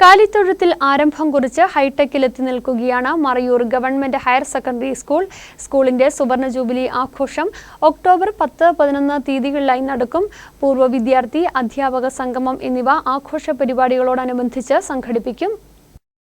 കാലിത്തൊഴുത്തിൽ ആരംഭം കുറിച്ച് ഹൈടെക്കിൽ എത്തി നിൽക്കുകയാണ് Marayoor government higher secondary school. സ്കൂളിന്റെ സുവർണ ജൂബിലി ആഘോഷം ഒക്ടോബർ പത്ത് പതിനൊന്ന് തീയതികളിലായി നടക്കും. പൂർവ വിദ്യാർത്ഥി അധ്യാപക സംഗമം എന്നിവ ആഘോഷ പരിപാടികളോടനുബന്ധിച്ച് സംഘടിപ്പിക്കും.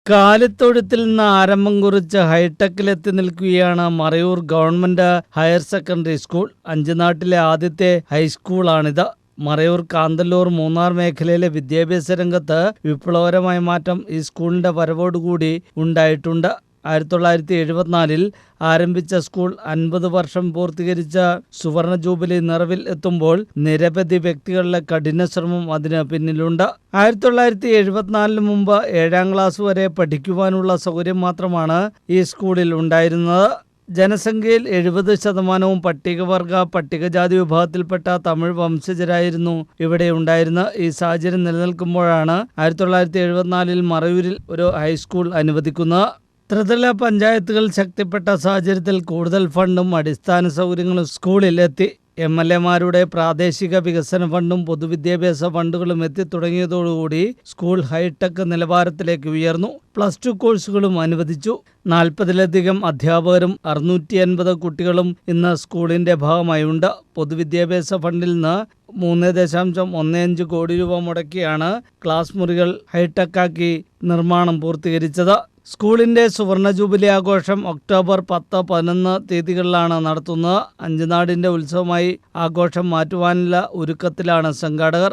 കാലിത്തൊഴുത്തിൽ നിന്ന് ആരംഭം കുറിച്ച് ഹൈടെക്കിലെത്തി നിൽക്കുകയാണ് Marayoor government higher secondary school. അഞ്ചുനാട്ടിലെ ആദ്യത്തെ ഹൈസ്കൂളാണിത്. മറയൂർ കാന്തല്ലൂർ മൂന്നാർ മേഖലയിലെ വിദ്യാഭ്യാസ രംഗത്ത് വിപ്ലവകരമായ മാറ്റം ഈ സ്കൂളിന്റെ വരവോടുകൂടി ഉണ്ടായിട്ടുണ്ട്. ആയിരത്തി തൊള്ളായിരത്തി എഴുപത്തിനാലിൽ ആരംഭിച്ച സ്കൂൾ അൻപത് വർഷം പൂർത്തീകരിച്ച സുവർണ ജൂബിലി നിറവിൽ എത്തുമ്പോൾ നിരവധി വ്യക്തികളുടെ കഠിന ശ്രമം അതിന് പിന്നിലുണ്ട്. ആയിരത്തി തൊള്ളായിരത്തി എഴുപത്തിനാലിന് മുമ്പ് ഏഴാം ക്ലാസ് വരെ പഠിക്കുവാനുള്ള സൗകര്യം മാത്രമാണ് ഈ സ്കൂളിൽ ഉണ്ടായിരുന്നത്. ജനസംഖ്യയിൽ എഴുപത് ശതമാനവും പട്ടികവർഗ പട്ടികജാതി വിഭാഗത്തിൽപ്പെട്ട തമിഴ് വംശജരായിരുന്നു ഇവിടെ ഉണ്ടായിരുന്ന ഈ സാഹചര്യം നിലനിൽക്കുമ്പോഴാണ് ആയിരത്തി തൊള്ളായിരത്തി എഴുപത്തിനാലിൽ മറയൂരിൽ ഒരു ഹൈസ്കൂൾ അനുവദിക്കുന്നത് ത്രിതല പഞ്ചായത്തുകൾ ശക്തിപ്പെട്ട സാഹചര്യത്തിൽ കൂടുതൽ ഫണ്ടും അടിസ്ഥാന സൗകര്യങ്ങളും സ്കൂളിൽ എത്തി എം എൽ എമാരുടെ പ്രാദേശിക വികസന ഫണ്ടും പൊതുവിദ്യാഭ്യാസ ഫണ്ടുകളും എത്തിത്തുടങ്ങിയതോടുകൂടി സ്കൂൾ ഹൈടെക് നിലവാരത്തിലേക്ക് ഉയർന്നു. പ്ലസ് ടു കോഴ്സുകളും അനുവദിച്ചു. നാൽപ്പതിലധികം അധ്യാപകരും അറുന്നൂറ്റി അൻപത് കുട്ടികളും ഇന്ന് സ്കൂളിന്റെ ഭാഗമായുണ്ട്. പൊതുവിദ്യാഭ്യാസ ഫണ്ടിൽ നിന്ന് മൂന്ന് ദശാംശം ഒന്ന് അഞ്ച് കോടി രൂപ മുടക്കിയാണ് ക്ലാസ് മുറികൾ ഹൈടെക്കാക്കി നിർമ്മാണം പൂർത്തീകരിച്ചത്. സ്കൂളിന്റെ സുവർണ ജൂബിലി ആഘോഷം ഒക്ടോബർ പത്ത് പതിനൊന്ന് തീയതികളിലാണ് നടത്തുന്നത്. അഞ്ചുനാടിന്റെ ഉത്സവമായി ആഘോഷം മാറ്റുവാനുള്ള ഒരുക്കത്തിലാണ് സംഘാടകർ.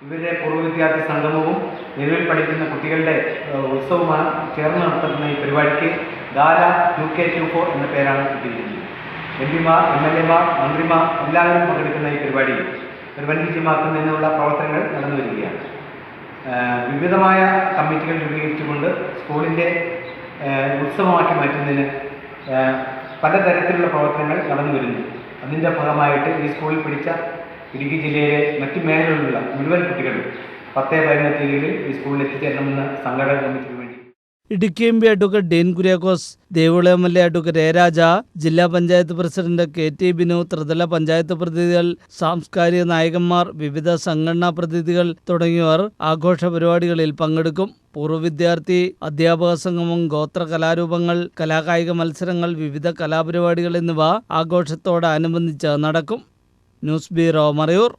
ഇവരെ പൂർവ വിദ്യാർത്ഥി സംഗമവും നിലവിൽ പഠിക്കുന്ന കുട്ടികളുടെ ഉത്സവമാണ് ചേർന്ന് നടത്തുന്ന ഈ പരിപാടിക്ക് ധാര ടു കെ ടു ഫോർ എന്ന പേരാണ് ഇട്ടിരിക്കുന്നത്. എം പിമാർ എം എൽ എമാർ മന്ത്രിമാർ എല്ലാവരും പങ്കെടുക്കുന്ന ഈ പരിപാടിയിൽ ഒരു വൻ വിജയമാക്കുന്നതിനുള്ള പ്രവർത്തനങ്ങൾ നടന്നു വരികയാണ് വിവിധമായ കമ്മിറ്റികൾ രൂപീകരിച്ചുകൊണ്ട് സ്കൂളിന്റെ ഉത്സവമാക്കി മാറ്റുന്നതിന് പലതരത്തിലുള്ള പ്രവർത്തനങ്ങൾ നടന്നു വരുന്നു. അതിന്റെ ഭാഗമായിട്ട് ഈ സ്കൂളിൽ പിടിച്ച ഇടുക്കി ജില്ലയിലെ മറ്റു മേഖലകളിലുള്ള മുഴുവൻ കുട്ടികളും പത്തേ പതിനൊന്ന് ഈ സ്കൂളിൽ എത്തിച്ചേരണമെന്ന് സംഘടന കമ്മിറ്റിക്ക് വേണ്ടി Idukki M P advocate Dean Kuriakose ദേവുള M L A advocate A Raja ജില്ലാ panchayat president K T Binu ത്രിതല പഞ്ചായത്ത് പ്രതിനിധികൾ സാംസ്കാരിക നായകന്മാർ വിവിധ സംഘടനാ പ്രതിനിധികൾ തുടങ്ങിയവർ ആഘോഷ പരിപാടികളിൽ പങ്കെടുക്കും. പൂർവ വിദ്യാർത്ഥി അധ്യാപക സംഗമം ഗോത്ര കലാരൂപങ്ങൾ കലാകായിക മത്സരങ്ങൾ വിവിധ കലാപരിപാടികൾ എന്നിവ ആഘോഷത്തോടനുബന്ധിച്ച് നടക്കും. News bureau Marayoor.